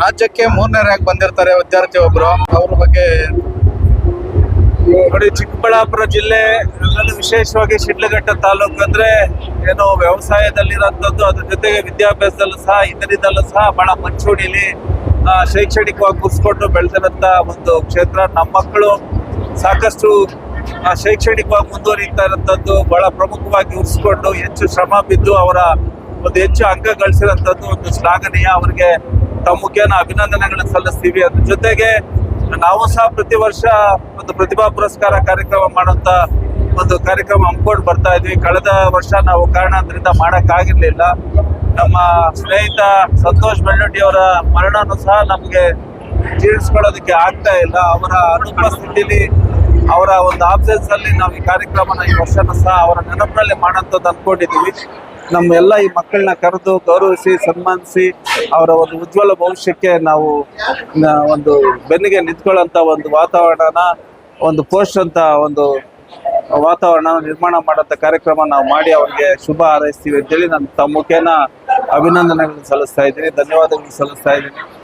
ರಾಜ್ಯಕ್ಕೆ ಮೂರನೇ ರ್ಯಾಂಕ್ ಬಂದಿರ್ತಾರೆ ವಿದ್ಯಾರ್ಥಿ ಒಬ್ರು? ಅವ್ರ ಬಗ್ಗೆ ನೋಡಿ, ಚಿಕ್ಕಬಳ್ಳಾಪುರ ಜಿಲ್ಲೆ ವಿಶೇಷವಾಗಿ ಶಿಡ್ಲಘಟ್ಟ ತಾಲೂಕು ಅಂದ್ರೆ ಏನು ವ್ಯವಸಾಯದಲ್ಲಿರೋಂಥದ್ದು ಅದ್ರ ಜೊತೆಗೆ ವಿದ್ಯಾಭ್ಯಾಸದಲ್ಲೂ ಸಹ, ಇದರಿಂದಲೂ ಸಹ ಬಹಳ ಮುಂಚೂಣಿಲಿ ಶೈಕ್ಷಣಿಕವಾಗಿ ಕುಸ್ಕೊಂಡು ಬೆಳೆದಿರಂತ ಒಂದು ಕ್ಷೇತ್ರ. ನಮ್ಮ ಮಕ್ಕಳು ಸಾಕಷ್ಟು ಶೈಕ್ಷಣಿಕವಾಗಿ ಮುಂದುವರಿತಾ ಇರೋಂಥದ್ದು ಬಹಳ ಪ್ರಮುಖವಾಗಿ ಉಳಿಸ್ಕೊಂಡು ಹೆಚ್ಚು ಶ್ರಮ ಬಿದ್ದು ಅವರ ಒಂದು ಹೆಚ್ಚು ಅಂಕ ಗಳಿಸಿರುವಂತದ್ದು ಒಂದು ಶ್ಲಾಘನೀಯ ಅವರಿಗೆ ತಮ್ಮ ಮುಖೇನ ಅಭಿನಂದನೆಗಳನ್ನು ಸಲ್ಲಿಸ್ತೀವಿ. ಅದ್ರ ಜೊತೆಗೆ ನಾವು ಸಹ ಪ್ರತಿ ವರ್ಷ ಒಂದು ಪ್ರತಿಭಾ ಪುರಸ್ಕಾರ ಕಾರ್ಯಕ್ರಮ ಮಾಡುವಂತ ಒಂದು ಕಾರ್ಯಕ್ರಮ ಹಮ್ಮಿಕೊಂಡು ಬರ್ತಾ ಇದ್ವಿ. ಕಳೆದ ವರ್ಷ ನಾವು ಕಾರಣದಿಂದ ಮಾಡಕ್ ಆಗಿರ್ಲಿಲ್ಲ ನಮ್ಮ ಸ್ನೇಹಿತ ಸಂತೋಷ್ ಬೆಳ್ಳಟ್ಟಿ ಅವರ ಮರಣನೂ ಸಹ ನಮ್ಗೆ ಜೀರ್ಣಿಸ್ಕೊಳ್ಳೋದಕ್ಕೆ ಆಗ್ತಾ ಇಲ್ಲ. ಅವರ ಅನುಪಸ್ಥಿತಿಲಿ ಅವರ ಒಂದು ಆಬ್ಸೆನ್ಸ್ ಅಲ್ಲಿ ನಾವು ಈ ಕಾರ್ಯಕ್ರಮನ ಈ ವರ್ಷನೂ ಸಹ ಅವರ ನೆನಪಿನಲ್ಲಿ ಮಾಡೋಂಥದ್ದು ಅನ್ಕೊಂಡಿದೀವಿ ನಮ್ಮ ಎಲ್ಲ ಈ ಮಕ್ಕಳನ್ನ ಕರೆದು ಗೌರವಿಸಿ, ಸನ್ಮಾನಿಸಿ ಅವರ ಒಂದು ಉಜ್ವಲ ಭವಿಷ್ಯಕ್ಕೆ ನಾವು ಒಂದು ಬೆನ್ನಿಗೆ ನಿಂತ್ಕೊಳ್ಳೋಂಥ ಒಂದು ವಾತಾವರಣನ, ಒಂದು ಪೋಸ್ಟ್ ಅಂತ ಒಂದು ವಾತಾವರಣ ನಿರ್ಮಾಣ ಮಾಡುವಂತ ಕಾರ್ಯಕ್ರಮ ನಾವು ಮಾಡಿ ಅವ್ರಿಗೆ ಶುಭ ಹಾರೈಸ್ತೀವಿ ಅಂತೇಳಿ ನಾನು ತಮ್ಮ ಮುಖೇನ ಅಭಿನಂದನೆಗಳನ್ನು ಸಲ್ಲಿಸ್ತಾ ಇದ್ದೀನಿ, ಧನ್ಯವಾದಗಳನ್ನು ಸಲ್ಲಿಸ್ತಾ ಇದ್ದೀನಿ.